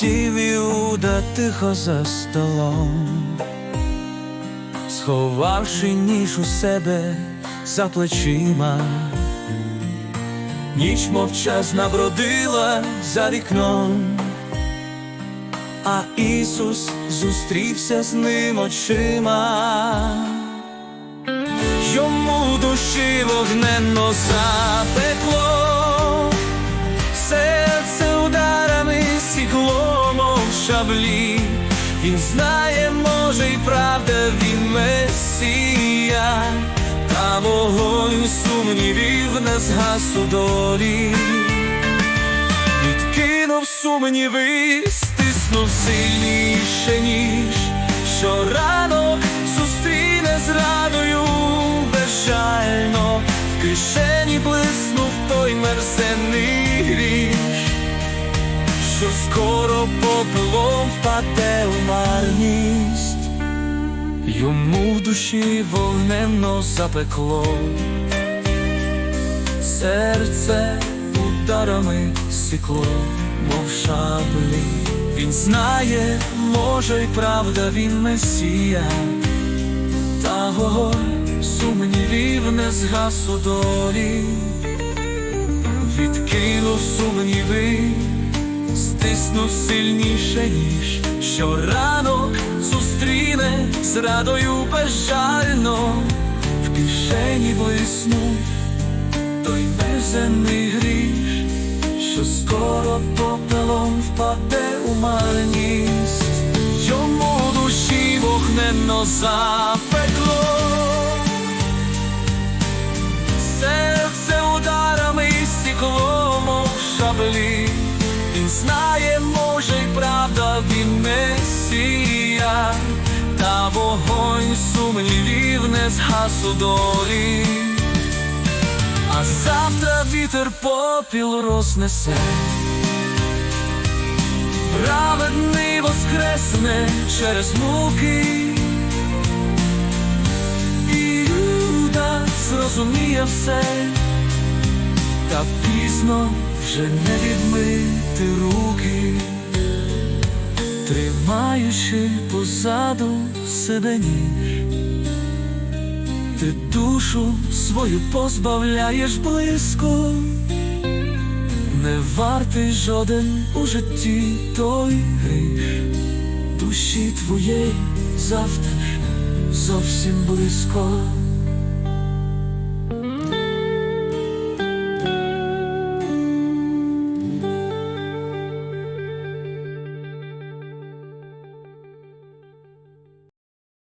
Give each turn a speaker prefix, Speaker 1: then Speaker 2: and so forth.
Speaker 1: сиділа тихо за столом, сховавши ніж у себе за плечима, ніч мовчазна бродила за вікном, а Ісус зустрівся з ним очима. Йому душі вогненно запекло, Він знає, може, й правда, він месія, та вогонь сумнівів не згас у долі. Відкинув сумніви, стиснув сильніше, ніж щоранок. Зустріне зрадою безжально, в кишені блиснув той мерзенний що скоро попелом впаде у марність, йому в душі вогненно запекло. Серце ударами сікло, мов шаблі. Він знає, може, й правда, він месія, та вогонь сумнівів не згас у долі, сумніви, стиснув сильніше, ніж щоранок зустріне зрадою безжально, в кишені блиснув той беземний гріш, що скоро попелом впаде у марність, йому душі вогненно запекло, серце ударами сікло, мов шаблі. Він знає, месія, та вогонь сумнівів не згас у долі. А завтра вітер попіл рознесе, праведний воскресне через муки, і Юда зрозуміє все, та пізно вже не відмити руки, тримаючи позаду себе ніж. Ти душу свою позбавляєш близько, не вартий жоден у житті той гріх, душі твоєї завтра зовсім близько.